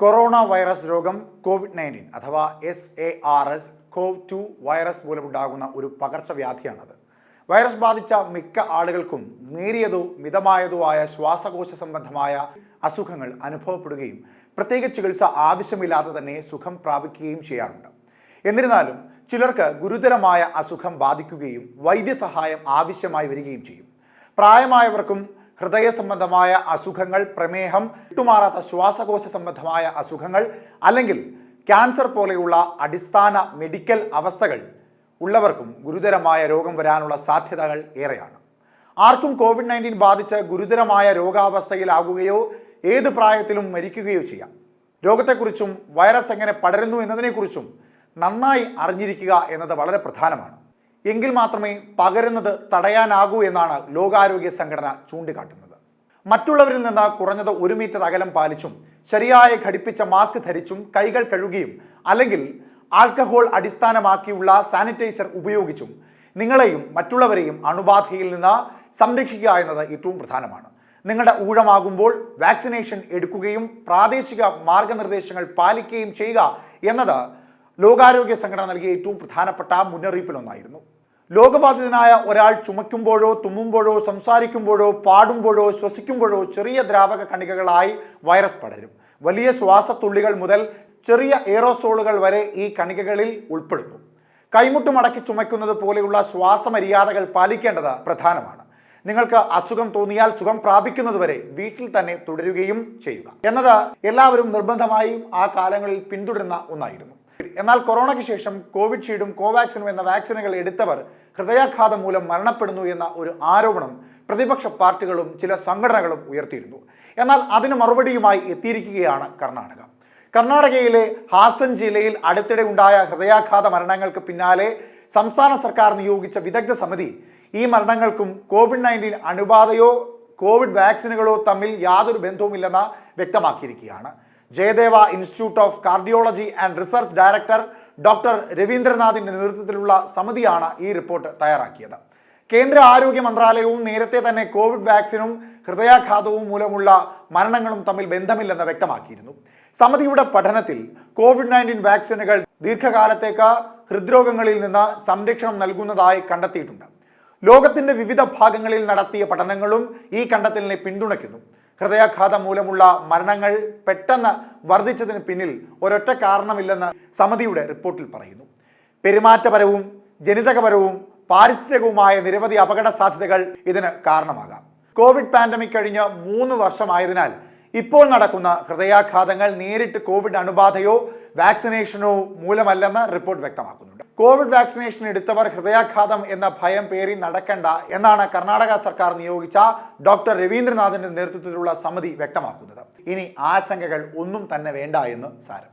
Corona virus രോഗം covid nineteen അഥവാ S A R S cov two virus മൂലമുണ്ടാകുന്ന ഒരു പകർച്ചവ്യാധിയാണത്. വൈറസ് ബാധിച്ച മിക്ക ആളുകൾക്കും നേരിയതോ മിതമായതോ ആയ ശ്വാസകോശ സംബന്ധമായ അസുഖങ്ങൾ അനുഭവപ്പെടുകയും പ്രത്യേക ചികിത്സ ആവശ്യമില്ലാതെ തന്നെ സുഖം പ്രാപിക്കുകയും ചെയ്യാറുണ്ട്. എന്നിരുന്നാലും ചിലർക്ക് ഗുരുതരമായ അസുഖം ബാധിക്കുകയും വൈദ്യസഹായം ആവശ്യമായി വരികയും ചെയ്യും. പ്രായമായവർക്കും ഹൃദയ സംബന്ധമായ അസുഖങ്ങൾ പ്രമേഹം വിട്ടുമാറാത്ത ശ്വാസകോശ സംബന്ധമായ അസുഖങ്ങൾ അല്ലെങ്കിൽ ക്യാൻസർ പോലെയുള്ള അടിസ്ഥാന മെഡിക്കൽ അവസ്ഥകൾ ഉള്ളവർക്കും ഗുരുതരമായ രോഗം വരാനുള്ള സാധ്യതകൾ ഏറെയാണ്. ആർക്കും കോവിഡ് നയന്റീൻ ബാധിച്ച് ഗുരുതരമായ രോഗാവസ്ഥയിലാകുകയോ ഏത് പ്രായത്തിലും മരിക്കുകയോ ചെയ്യാം. രോഗത്തെക്കുറിച്ചും വൈറസ് എങ്ങനെ പടരുന്നു എന്നതിനെക്കുറിച്ചും നന്നായി അറിഞ്ഞിരിക്കുക എന്നത് വളരെ പ്രധാനമാണ്. എങ്കിൽ മാത്രമേ പകരുന്നത് തടയാനാകൂ എന്നാണ് ലോകാരോഗ്യ സംഘടന ചൂണ്ടിക്കാട്ടുന്നത്. മറ്റുള്ളവരിൽ നിന്ന് കുറഞ്ഞത് ഒരു മീറ്റർ അകലം പാലിച്ചും ശരിയായ ഘടിപ്പിച്ച മാസ്ക് ധരിച്ചും കൈകൾ കഴുകിയും അല്ലെങ്കിൽ ആൽക്കഹോൾ അടിസ്ഥാനമാക്കിയുള്ള സാനിറ്റൈസർ ഉപയോഗിച്ചും നിങ്ങളെയും മറ്റുള്ളവരെയും അണുബാധയിൽ നിന്ന് സംരക്ഷിക്കുക എന്നത് ഏറ്റവും പ്രധാനമാണ്. നിങ്ങളുടെ ഊഴമാകുമ്പോൾ വാക്സിനേഷൻ എടുക്കുകയും പ്രാദേശിക മാർഗനിർദ്ദേശങ്ങൾ പാലിക്കുകയും ചെയ്യുക എന്നത് ലോകാരോഗ്യ സംഘടന നൽകിയ ഏറ്റവും പ്രധാനപ്പെട്ട മുന്നറിയിപ്പിലൊന്നായിരുന്നു. ലോകബാധിതനായ ഒരാൾ ചുമയ്ക്കുമ്പോഴോ തുമ്മുമ്പോഴോ സംസാരിക്കുമ്പോഴോ പാടുമ്പോഴോ ശ്വസിക്കുമ്പോഴോ ചെറിയ ദ്രാവക കണികകളായി വൈറസ് പടരും. വലിയ ശ്വാസത്തുള്ളികൾ മുതൽ ചെറിയ എയറോസോളുകൾ വരെ ഈ കണികകളിൽ ഉൾപ്പെടുന്നു. കൈമുട്ട് മടക്കി ചുമയ്ക്കുന്നത് പോലെയുള്ള ശ്വാസമര്യാദകൾ പാലിക്കേണ്ടത് പ്രധാനമാണ്. നിങ്ങൾക്ക് അസുഖം തോന്നിയാൽ സുഖം പ്രാപിക്കുന്നതുവരെ വീട്ടിൽ തന്നെ തുടരുകയും ചെയ്യുക. എന്നത് എല്ലാവരും നിർബന്ധമായും ആ കാലങ്ങളിൽ പിന്തുടരുന്ന ഒന്നായിരുന്നു. എന്നാൽ കൊറോണയ്ക്ക് ശേഷം കോവിഷീൽഡും കോവാക്സിനും എന്ന വാക്സിനുകൾ എടുത്തവർ ഹൃദയാഘാതം മൂലം മരണപ്പെടുന്നു എന്ന ഒരു ആരോപണം പ്രതിപക്ഷ പാർട്ടികളും ചില സംഘടനകളും ഉയർത്തിയിരുന്നു. എന്നാൽ അതിന് മറുപടിയുമായി എത്തിയിരിക്കുകയാണ് കർണാടക. കർണാടകയിലെ ഹാസൻ ജില്ലയിൽ അടുത്തിടെ ഉണ്ടായ ഹൃദയാഘാത മരണങ്ങൾക്ക് പിന്നാലെ സംസ്ഥാന സർക്കാർ നിയോഗിച്ച വിദഗ്ധ സമിതി ഈ മരണങ്ങൾക്കും കോവിഡ് നയന്റീൻ അണുബാധയോ കോവിഡ് വാക്സിനുകളോ തമ്മിൽ യാതൊരു ബന്ധവുമില്ലെന്ന് വ്യക്തമാക്കിയിരിക്കുകയാണ്. Jayadeva institute of cardiology and research director doctor രവീന്ദ്രനാഥിന്റെ നേതൃത്വത്തിലുള്ള സമിതിയാണ് ഈ റിപ്പോർട്ട് തയ്യാറാക്കിയത്. കേന്ദ്ര ആരോഗ്യ മന്ത്രാലയവും നേരത്തെ തന്നെ കോവിഡ് വാക്സിനും ഹൃദയാഘാതവും മൂലമുള്ള മരണങ്ങളും തമ്മിൽ ബന്ധമില്ലെന്ന് വ്യക്തമാക്കിയിരുന്നു. സമിതിയുടെ പഠനത്തിൽ കോവിഡ് നയന്റീൻ വാക്സിനുകൾ ദീർഘകാലത്തേക്ക് ഹൃദ്രോഗങ്ങളിൽ നിന്ന് സംരക്ഷണം നൽകുന്നതായി കണ്ടെത്തിയിട്ടുണ്ട്. ലോകത്തിന്റെ വിവിധ ഭാഗങ്ങളിൽ നടത്തിയ പഠനങ്ങളും ഈ കണ്ടെത്തലിനെ പിന്തുണയ്ക്കുന്നു. ഹൃദയാഘാതം മൂലമുള്ള മരണങ്ങൾ പെട്ടെന്ന് വർദ്ധിച്ചതിന് പിന്നിൽ ഒരൊറ്റ കാരണമില്ലെന്ന് സമിതിയുടെ റിപ്പോർട്ടിൽ പറയുന്നു. പെരുമാറ്റപരവും ജനിതകപരവും പാരിസ്ഥിതികവുമായ നിരവധി അപകട സാധ്യതകൾ ഇതിന് കാരണമാകാം. കോവിഡ് പാൻഡമിക് കഴിഞ്ഞ് മൂന്ന് വർഷമായതിനാൽ ഇപ്പോൾ നടക്കുന്ന ഹൃദയാഘാതങ്ങൾ നേരിട്ട് കോവിഡ് അണുബാധയോ വാക്സിനേഷനോ മൂലമല്ലെന്ന് റിപ്പോർട്ട് വ്യക്തമാക്കുന്നുണ്ട്. കോവിഡ് വാക്സിനേഷൻ എടുത്തവർ ഹൃദയാഘാതം എന്ന ഭയം പേറി നടക്കേണ്ട എന്നാണ് കർണാടക സർക്കാർ നിയോഗിച്ച ഡോക്ടർ രവീന്ദ്രനാഥിന്റെ നേതൃത്വത്തിലുള്ള സമിതി വ്യക്തമാക്കുന്നത്. ഇനി ആശങ്കകൾ ഒന്നും തന്നെ വേണ്ട എന്ന് സാരം.